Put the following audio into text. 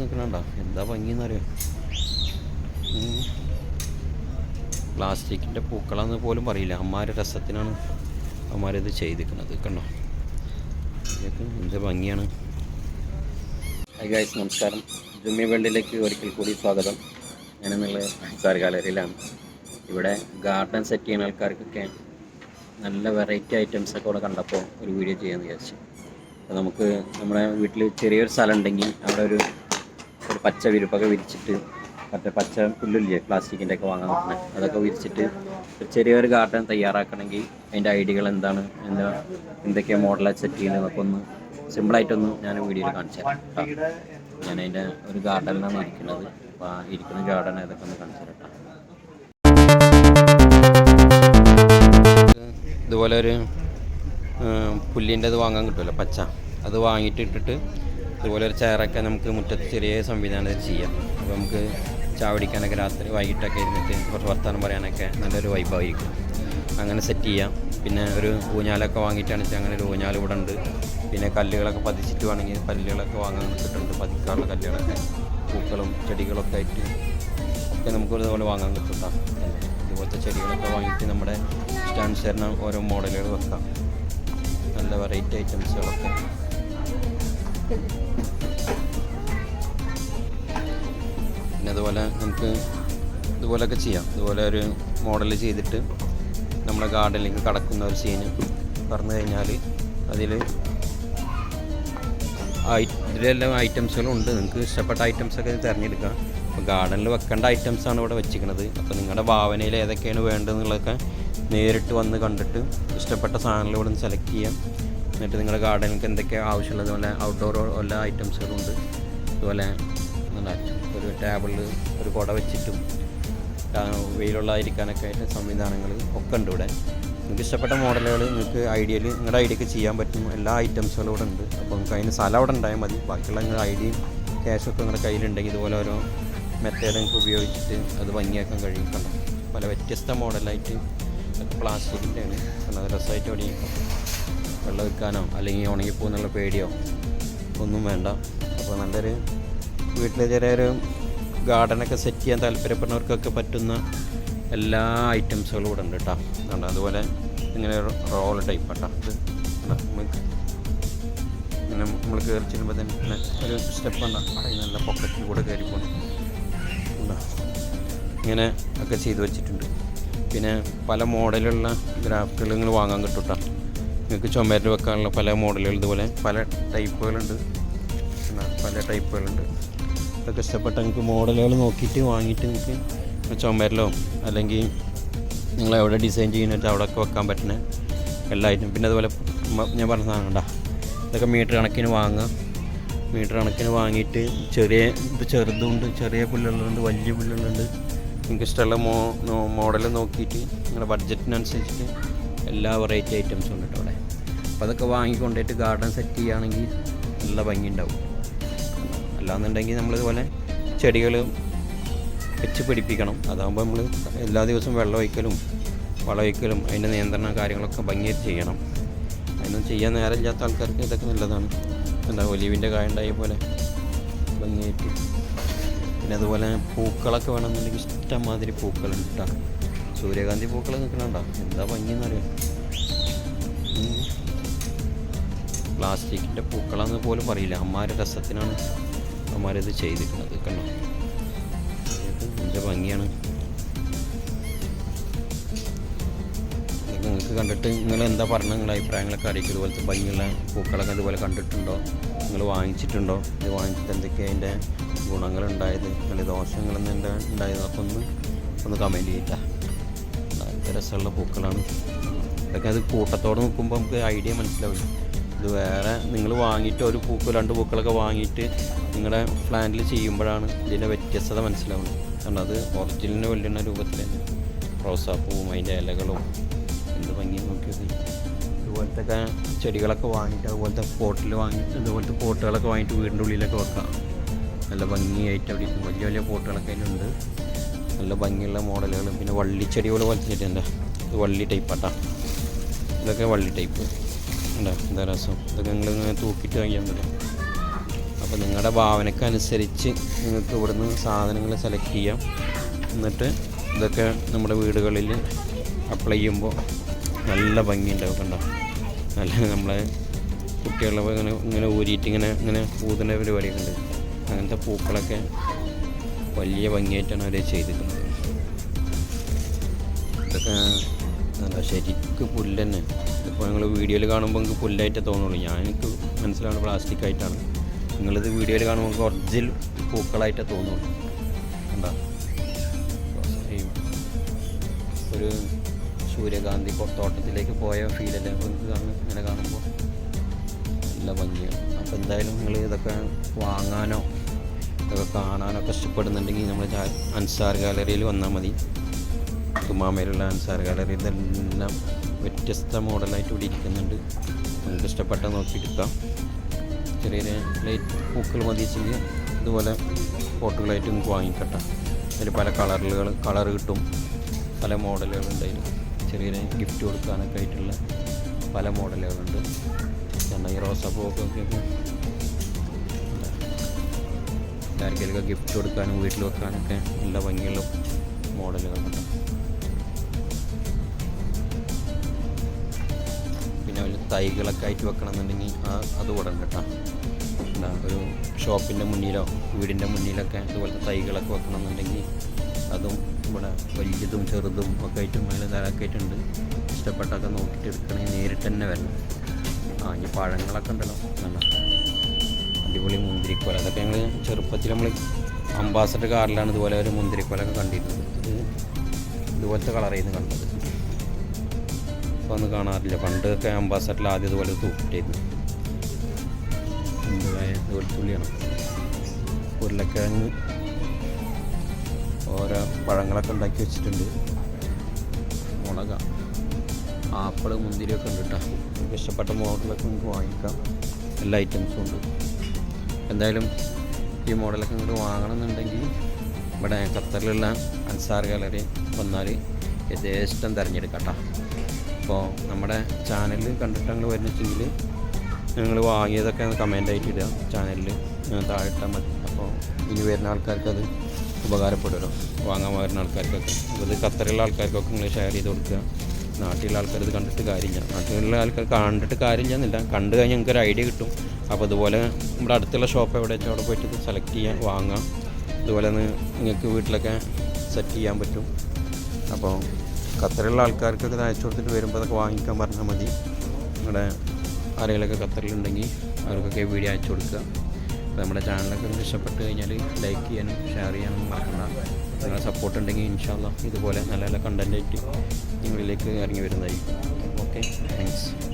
നിൽക്കണണ്ട? എന്താ ഭംഗിയെന്നറിയോ? പ്ലാസ്റ്റിക്കിന്റെ പൂക്കളാന്ന് പോലും പറയില്ല. അമ്മാരെ രസത്തിനാണ് അമ്മാരിത് ചെയ്തിരിക്കുന്നത് കണ്ടോ? ഇതൊക്കെ എന്ത് ഭംഗിയാണ്. ഹൈ ഗായ്സ് നമസ്കാരം. ജുമ്മി വേൾഡിലേക്ക് ഒരിക്കൽ കൂടി സ്വാഗതം. ഞാനെന്നുള്ള സാർ ഗാലറിയിലാണ്. ഇവിടെ ഗാർഡൻ സെറ്റ് ചെയ്യുന്ന ആൾക്കാർക്കൊക്കെ നല്ല വെറൈറ്റി ഐറ്റംസൊക്കെ ഒക്കെ കണ്ടപ്പോൾ ഒരു വീഡിയോ ചെയ്യാമെന്ന് വിചാരിച്ചു. നമുക്ക് നമ്മുടെ വീട്ടിൽ ചെറിയൊരു സ്ഥലം ഉണ്ടെങ്കിൽ അവിടെ ഒരു പച്ച വിരിപ്പൊക്കെ വിരിച്ചിട്ട് മറ്റേ പച്ച പുല്ലില്ലേ പ്ലാസ്റ്റിക്കിന്റെ ഒക്കെ വാങ്ങാൻ പറ്റുന്നത് അതൊക്കെ വിരിച്ചിട്ട് ചെറിയൊരു ഗാർഡൻ തയ്യാറാക്കണമെങ്കിൽ അതിന്റെ ഐഡിയകൾ എന്താണ് എന്താ എന്തൊക്കെയാണ് മോഡലാണ് സെറ്റ് ചെയ്യുന്നതൊക്കെ ഒന്ന് സിമ്പിളായിട്ടൊന്ന് ഞാൻ വീഡിയോയിൽ കാണിച്ചു തരാം. ഞാൻ അതിന്റെ ഒരു ഗാർഡനിലാണ് ഇരിക്കുന്നത്. അപ്പോൾ ഇരിക്കുന്ന ഗാർഡൻ ഏതൊക്കെ ഒന്ന് കാണിച്ചു തരാം ഇതുപോലെ ഒരു പുല്ലിന്റെ ഇത് വാങ്ങാൻ കിട്ടുമല്ലോ പച്ച. അത് വാങ്ങിയിട്ട് ഇട്ടിട്ട് ഇതുപോലെ ഒരു ചെയറൊക്കെ നമുക്ക് മുറ്റത്ത് ചെറിയ സംവിധാനത്തിൽ ചെയ്യാം. അപ്പോൾ നമുക്ക് ചാവടിക്കാനൊക്കെ രാത്രി വൈകിട്ടൊക്കെ ഇരുന്നിട്ട് കുറച്ച് വർത്തമാനം പറയാനൊക്കെ നല്ലൊരു വൈബായിരിക്കും അങ്ങനെ സെറ്റ് ചെയ്യാം. പിന്നെ ഒരു ഊഞ്ഞാലൊക്കെ വാങ്ങിയിട്ടാണ് വെച്ചാൽ അങ്ങനെ ഒരു ഊഞ്ഞാൽ ഇവിടെ ഉണ്ട്. പിന്നെ കല്ലുകളൊക്കെ പതിച്ചിട്ട് വേണമെങ്കിൽ കല്ലുകളൊക്കെ വാങ്ങാൻ കിട്ടുന്നുണ്ട്. പതിക്കാനുള്ള കല്ലുകളൊക്കെ പൂക്കളും ചെടികളൊക്കെ ആയിട്ട് ഒക്കെ നമുക്ക് ഇതുപോലെ വാങ്ങാൻ കിട്ടും ട്ടോ. ഇതുപോലത്തെ ചെടികളൊക്കെ വാങ്ങിയിട്ട് നമ്മുടെ ഇഷ്ടാനുസരണം ഓരോ മോഡലുകൾ വെക്കാം. നല്ല വെറൈറ്റി ഐറ്റംസുകളൊക്കെ പിന്നെ അതുപോലെ നമുക്ക് ഇതുപോലെയൊക്കെ ചെയ്യാം. ഇതുപോലെ ഒരു മോഡൽ ചെയ്തിട്ട് നമ്മുടെ ഗാർഡനിലേക്ക് കടക്കുന്ന ഒരു സീന് പറഞ്ഞു കഴിഞ്ഞാൽ അതിൽ ഇതിലെല്ലാം ഐറ്റംസുകളും ഉണ്ട് നിങ്ങൾക്ക് ഇഷ്ടപ്പെട്ട ഐറ്റംസ് ഒക്കെ തിരഞ്ഞെടുക്കാം. അപ്പോൾ ഗാർഡനിൽ വെക്കേണ്ട ഐറ്റംസ് ആണ് ഇവിടെ വെച്ചിരിക്കുന്നത്. അപ്പോൾ നിങ്ങളുടെ ഭാവനയിൽ ഏതൊക്കെയാണ് വേണ്ടതെന്നുള്ളതൊക്കെ നേരിട്ട് വന്ന് കണ്ടിട്ട് ഇഷ്ടപ്പെട്ട സാധനങ്ങൾ ഇവിടെ നിന്ന് സെലക്ട് ചെയ്യാം. എന്നിട്ട് നിങ്ങളുടെ ഗാർഡനിലേക്ക് എന്തൊക്കെ ആവശ്യമുള്ളത് പോലെ ഔട്ട്ഡോർ എല്ലാ ഐറ്റംസുകളും ഉണ്ട് അതുപോലെ എന്താണ് ഒരു ടേബിളിൽ ഒരു കുട വെച്ചിട്ടും വെയിലുള്ളതായിരിക്കാനൊക്കെ ആയിട്ട് സംവിധാനങ്ങൾ ഒക്കെ ഉണ്ട് ഇവിടെ. നിങ്ങൾക്ക് ഇഷ്ടപ്പെട്ട മോഡലുകൾ നിങ്ങൾക്ക് ഐഡിയയിൽ നിങ്ങളുടെ ഐഡിയക്ക് ചെയ്യാൻ പറ്റും. എല്ലാ ഐറ്റംസുകളും ഇവിടെ ഉണ്ട്. അപ്പോൾ നിങ്ങൾക്ക് അതിന് സ്ഥലം അവിടെ ഉണ്ടായാൽ മതി. ബാക്കിയുള്ള നിങ്ങളുടെ ഐഡിയയും ക്യാഷും ഒക്കെ നിങ്ങളുടെ കയ്യിലുണ്ടെങ്കിൽ ഇതുപോലെ ഓരോ മെത്തേഡ് നിങ്ങൾക്ക് ഉപയോഗിച്ചിട്ട് അത് ഭംഗിയാക്കാൻ കഴിയും. പല വ്യത്യസ്ത മോഡലായിട്ട് പ്ലാസ്റ്റിക്കിന്റെയാണ് കാരണം രസമായിട്ട് ഇവിടെ വെള്ളം വെക്കാനോ അല്ലെങ്കിൽ ഉണങ്ങിപ്പോകുന്നുള്ള പേടിയോ ഒന്നും വേണ്ട. അപ്പോൾ നല്ലൊരു വീട്ടിലെ ചെറിയൊരു ഗാർഡനൊക്കെ സെറ്റ് ചെയ്യാൻ താല്പര്യപ്പെടുന്നവർക്കൊക്കെ പറ്റുന്ന എല്ലാ ഐറ്റംസുകളും ഇവിടെ ഉണ്ട് കേട്ടോ. അതുകൊണ്ട് അതുപോലെ ഇങ്ങനെ റോൾ ടൈപ്പ് കേട്ടോ ഇത് ഇങ്ങനെ നമ്മൾ കയറി ചെല്ലുമ്പോൾ തന്നെ ഇങ്ങനെ ഒരു സ്റ്റെപ്പ് ഉണ്ടോ നല്ല പൊക്കറ്റിൽ കൂടെ കയറി പോകണം? ഇങ്ങനെ ഒക്കെ ചെയ്ത് വെച്ചിട്ടുണ്ട്. പിന്നെ പല മോഡലുള്ള ഗ്രാഫ്റ്റുകൾ നിങ്ങൾ വാങ്ങാൻ കിട്ടും കേട്ടോ. നിങ്ങൾക്ക് ചുമരിൽ വെക്കാനുള്ള പല മോഡലുകൾ ഇതുപോലെ പല ടൈപ്പുകളുണ്ട്? പല ടൈപ്പുകളുണ്ട്. ഇതൊക്കെ ഇഷ്ടപ്പെട്ട നിങ്ങൾക്ക് മോഡലുകൾ നോക്കിയിട്ട് വാങ്ങിയിട്ട് നിങ്ങൾക്ക് ചുമരിലോ അല്ലെങ്കിൽ നിങ്ങൾ എവിടെ ഡിസൈൻ ചെയ്യുന്നിട്ട് അവിടെയൊക്കെ വെക്കാൻ പറ്റുന്ന എല്ലാ ഐറ്റം പിന്നെ അതുപോലെ ഞാൻ പറഞ്ഞ സാധനം ഉണ്ടാ ഇതൊക്കെ മീറ്റർ കണക്കിന് വാങ്ങുക. മീറ്റർ കണക്കിന് വാങ്ങിയിട്ട് ചെറിയ ചെറുതുണ്ട് ചെറിയ പുല്ലുകളുണ്ട് വലിയ പുല്ലുകളുണ്ട്. നിങ്ങൾക്ക് ഇഷ്ടമുള്ള മോ മോഡൽ നോക്കിയിട്ട് നിങ്ങളുടെ ബഡ്ജറ്റിനനുസരിച്ചിട്ട് എല്ലാ വെറൈറ്റി ഐറ്റംസും ഉണ്ട് കേട്ടോ അവിടെ അപ്പോൾ അതൊക്കെ വാങ്ങിക്കൊണ്ടിട്ട് ഗാർഡൻ സെറ്റ് ചെയ്യുകയാണെങ്കിൽ നല്ല ഭംഗി ഉണ്ടാവും അല്ലാന്നുണ്ടെങ്കിൽ നമ്മളിതുപോലെ ചെടികൾ വെച്ച് പിടിപ്പിക്കണം. അതാകുമ്പോൾ നമ്മൾ എല്ലാ ദിവസവും വെള്ളം ഒഴിക്കലും വളമൊഴിക്കലും അതിന്റെ നിയന്ത്രണ കാര്യങ്ങളൊക്കെ ഭംഗിയായിട്ട് ചെയ്യണം. അതിനൊന്നും ചെയ്യാൻ നേരമില്ലാത്ത ആൾക്കാർക്ക് ഇതൊക്കെ നല്ലതാണ്. എന്താ ഒലിവിന്റെ കായ ഉണ്ടായ പോലെ ഭംഗിയായിട്ട്. പിന്നെ അതുപോലെ പൂക്കളൊക്കെ വേണമെന്നുണ്ടെങ്കിൽ ഇഷ്ടംമാതിരി പൂക്കളുണ്ട് കേട്ടോ സൂര്യകാന്തി പൂക്കൾ നിൽക്കണുണ്ടോ? എന്താ ഭംഗിയെന്നറിയാം പ്ലാസ്റ്റിക്കിന്റെ പൂക്കളാന്ന് പോലും പറയില്ല. അമ്മാരുടെ രസത്തിനാണ് അമ്മാരിത് ചെയ്തിരുന്നത് കണ്ടോ? ഇത് എന്ത് ഭംഗിയാണ്. നിങ്ങൾക്ക് കണ്ടിട്ട് നിങ്ങൾ എന്താ പറഞ്ഞ നിങ്ങളുടെ അഭിപ്രായങ്ങളൊക്കെ അറിയിക്കും ഇതുപോലത്തെ ഭംഗിയുള്ള പൂക്കളൊക്കെ ഇതുപോലെ കണ്ടിട്ടുണ്ടോ? നിങ്ങൾ വാങ്ങിച്ചിട്ടുണ്ടോ? ഇത് വാങ്ങിച്ചിട്ട് എന്തൊക്കെയാണ് അതിന്റെ ഗുണങ്ങളുണ്ടായത്? അല്ലെങ്കിൽ ദോഷങ്ങളെന്ന് എന്താ ഉണ്ടായത്? അപ്പോൾ ഒന്ന് ഒന്ന് കമന്റ് ചെയ്യില്ല രസമുള്ള പൂക്കളാണ്. ഇതൊക്കെ അത് കൂട്ടത്തോടെ നോക്കുമ്പോൾ നമുക്ക് ഐഡിയ മനസ്സിലാവില്ല. ഇത് വേറെ നിങ്ങൾ വാങ്ങിയിട്ട് ഒരു പൂക്ക് രണ്ട് പൂക്കളൊക്കെ വാങ്ങിയിട്ട് നിങ്ങളുടെ പ്ലാന്റിൽ ചെയ്യുമ്പോഴാണ് ഇതിന്റെ വ്യത്യസ്തത മനസ്സിലാവുന്നത്. കാരണം അത് ഒറിജിനലിന് വലിയ രൂപത്തിൽ തന്നെ. റോസാപ്പൂവും അതിന്റെ ഇലകളും എന്ത് ഭംഗി നോക്കിയത്. ഇതുപോലത്തെ ചെടികളൊക്കെ വാങ്ങിയിട്ട് അതുപോലത്തെ പോട്ടിൽ വാങ്ങിയിട്ട് ഇതുപോലത്തെ പോട്ടുകളൊക്കെ വാങ്ങിയിട്ട് വീടിന്റെ ഉള്ളിലൊക്കെ വെക്കാം. നല്ല ഭംഗിയായിട്ട് അവിടെ ഇരിക്കും. വലിയ വലിയ പോട്ടുകളൊക്കെ അതിലുണ്ട്. നല്ല ഭംഗിയുള്ള മോഡലുകളും പിന്നെ വള്ളിച്ചെടികൾ പോലത്തെ ചെടിയുണ്ട്. ഇത് വള്ളി ടൈപ്പാട്ടാ ഇതൊക്കെ വള്ളി ടൈപ്പ് ഉണ്ടോ എന്താ രസം? ഇതൊക്കെ നിങ്ങൾ ഇങ്ങനെ തൂക്കിയിട്ട് വാങ്ങിയാൽ മതി. അപ്പോൾ അപ്പോൾ നിങ്ങളുടെ ഭാവനക്കനുസരിച്ച് നിങ്ങൾക്ക് ഇവിടുന്ന് സാധനങ്ങൾ സെലക്ട് ചെയ്യാം. എന്നിട്ട് ഇതൊക്കെ നമ്മുടെ വീടുകളിൽ അപ്ലൈ ചെയ്യുമ്പോൾ നല്ല ഭംഗിയുണ്ടാവും കണ്ടോ? നല്ല നമ്മളെ കുട്ടികളെ ഇങ്ങനെ ഇങ്ങനെ ഊരിയിട്ട് ഇങ്ങനെ ഇങ്ങനെ പൂതിന്റെ പരിപാടിയൊക്കെ ഉണ്ട്. അങ്ങനത്തെ പൂക്കളൊക്കെ വലിയ ഭംഗിയായിട്ടാണ് അവർ ചെയ്തിട്ടുള്ളത്. ഇതൊക്കെ എന്താ ശരിക്ക് പുല്ല് തന്നെ. ഇപ്പോൾ നിങ്ങൾ വീഡിയോയിൽ കാണുമ്പോൾ നിങ്ങൾക്ക് പുല്ലായിട്ടേ തോന്നുള്ളൂ. ഞാൻ എനിക്ക് മനസ്സിലാണ് പ്ലാസ്റ്റിക് ആയിട്ടാണ്. നിങ്ങളിത് വീഡിയോയിൽ കാണുമ്പോൾ നിങ്ങൾക്ക് ഒറിജിനൽ പൂക്കളായിട്ടേ തോന്നുള്ളൂ. എന്താ ഒരു സൂര്യകാന്തി തോട്ടത്തിലേക്ക് പോയ ഫീലല്ലേ നിങ്ങൾക്ക് കാണും ഇങ്ങനെ കാണുമ്പോൾ നല്ല ഭംഗിയാണ് അപ്പോൾ എന്തായാലും നിങ്ങൾ ഇതൊക്കെ വാങ്ങാനോ ഇതൊക്കെ കാണാനൊക്കെ ഇഷ്ടപ്പെടുന്നുണ്ടെങ്കിൽ നമ്മൾ അൻസാർ ഗാലറിയിൽ വന്നാൽ മതി. തുമാമയിലുള്ള അൻസാർ ഗാലറി ഇതെല്ലാം വ്യത്യസ്ത മോഡലായിട്ട് ഇവിടെ ഇരിക്കുന്നുണ്ട് നിങ്ങൾക്ക് ഇഷ്ടപ്പെട്ട നോക്കിയെടുക്കാം ചെറിയ ലൈറ്റ് പൂക്കൾ മതിച്ചെങ്കിൽ ഇതുപോലെ പോട്ടുകളായിട്ട് നിങ്ങൾക്ക് വാങ്ങിക്കട്ടെ. അതിൽ പല കളറുകൾ കളർ കിട്ടും. പല മോഡലുകളുണ്ട് അതിൽ ചെറിയ ഗിഫ്റ്റ് കൊടുക്കാനൊക്കെ ആയിട്ടുള്ള പല മോഡലുകളുണ്ട്. കാരണം ഈ റോസാപ്പൂവൊക്കെ ആർക്കെങ്കിലും ഗിഫ്റ്റ് കൊടുക്കാനും വീട്ടിൽ വെക്കാനൊക്കെ നല്ല ഭംഗിയുള്ള മോഡലുകളുണ്ട്. അതിൽ തൈകളൊക്കെ ആയിട്ട് വെക്കണമെന്നുണ്ടെങ്കിൽ ആ അത് ഉടനെ കേട്ടോ. എന്താ ഒരു ഷോപ്പിന്റെ മുന്നിലോ വീടിന്റെ മുന്നിലൊക്കെ ഇതുപോലത്തെ തൈകളൊക്കെ വെക്കണമെന്നുണ്ടെങ്കിൽ അതും ഇവിടെ വലിയതും ചെറുതും ഒക്കെ ആയിട്ടും മേലെ ആയിട്ടുണ്ട് ഇഷ്ടപ്പെട്ടൊക്കെ നോക്കിയിട്ട് എടുക്കണമെങ്കിൽ നേരിട്ട് തന്നെ വരണം. ആ ഇനി പഴങ്ങളൊക്കെ ഉണ്ടല്ലോ. നല്ല അടിപൊളി മുന്തിരിക്കോല. അതൊക്കെ ഞങ്ങൾ ചെറുപ്പത്തിൽ നമ്മൾ അംബാസഡർ കാറിലാണ് ഇതുപോലെ ഒരു മുന്തിരിക്കോലൊക്കെ കണ്ടിരുന്നത്. ഇത് ഇതുപോലത്തെ ചെയ്യുന്നത് കണ്ടത്. ഇപ്പോൾ ഒന്ന് കാണാറില്ല. പണ്ടൊക്കെ അംബാസഡറിൽ ആദ്യം ഇതുപോലെ തൂക്കിട്ടായിരുന്നു വെളുത്തുള്ളിയാണ്? ഉരുളക്കിഴങ്ങ് ഓരോ പഴങ്ങളൊക്കെ ഉണ്ടാക്കി വെച്ചിട്ടുണ്ട്. മുളക ആപ്പിൾ മുന്തിരിയൊക്കെ ഉണ്ട് കേട്ടോ. നമുക്ക് ഇഷ്ടപ്പെട്ട മോഡലൊക്കെ നമുക്ക് വാങ്ങിക്കാം. എല്ലാ ഐറ്റംസും ഉണ്ട്. എന്തായാലും ഈ മോഡലൊക്കെ ഇങ്ങോട്ട് വാങ്ങണമെന്നുണ്ടെങ്കിൽ ഇവിടെ ഖത്തറിലുള്ള അൻസാർ ഗാലറി വന്നാൽ യഥേഷ്ടം തിരഞ്ഞെടുക്കാം കേട്ടോ. അപ്പോൾ നമ്മുടെ ചാനലിൽ കണ്ടിട്ട് അങ്ങനെ വരുന്നെങ്കിൽ നിങ്ങൾ വാങ്ങിയതൊക്കെ ഒന്ന് കമന്റ് ആയിട്ട് ഇടുക. ചാനലിൽ താഴെ മതി. അപ്പോൾ ഇനി വരുന്ന ആൾക്കാർക്ക് അത് ഉപകാരപ്പെടുമല്ലോ. വാങ്ങാൻ വരുന്ന ആൾക്കാർക്കൊക്കെ. അപ്പോൾ ഇത് ഖത്തറിലുള്ള ആൾക്കാർക്കൊക്കെ നിങ്ങൾ ഷെയർ ചെയ്ത് കൊടുക്കുക. നാട്ടിലുള്ള ആൾക്കാർ ഇത് കണ്ടിട്ട് കാര്യമില്ല. നാട്ടിലുള്ള ആൾക്കാർ കണ്ടിട്ട് കാര്യമില്ല എന്നില്ല. കണ്ടു കഴിഞ്ഞാൽ നിങ്ങൾക്ക് ഒരു ഐഡിയ കിട്ടും. അപ്പോൾ അതുപോലെ നമ്മുടെ അടുത്തുള്ള ഷോപ്പ് എവിടെ വെച്ചാൽ അവിടെ പോയിട്ട് സെലക്ട് ചെയ്യാൻ വാങ്ങാം. അതുപോലെ നിങ്ങൾക്ക് വീട്ടിലൊക്കെ സെറ്റ് ചെയ്യാൻ പറ്റും. അപ്പോൾ ഖത്തറിലുള്ള ആൾക്കാർക്കൊക്കെ അയച്ചു കൊടുത്തിട്ട് വരുമ്പോൾ അതൊക്കെ വാങ്ങിക്കാൻ പറഞ്ഞാൽ മതി. നിങ്ങളുടെ ആരെങ്കിലുമൊക്കെ ഖത്തറിലുണ്ടെങ്കിൽ അവർക്കൊക്കെ വീഡിയോ അയച്ചു കൊടുക്കുക. അപ്പോൾ നമ്മുടെ ചാനലൊക്കെ ഒന്ന് ഇഷ്ടപ്പെട്ട് കഴിഞ്ഞാൽ ലൈക്ക് ചെയ്യാനും ഷെയർ ചെയ്യാനും മറക്കണ്ട. നിങ്ങളുടെ സപ്പോർട്ട് ഉണ്ടെങ്കിൽ ഇൻഷാല്ല ഇതുപോലെ നല്ല നല്ല കണ്ടന്റായിട്ട് നിങ്ങളിലേക്ക് ഇറങ്ങി വരുന്നതായിരിക്കും. Okay thanks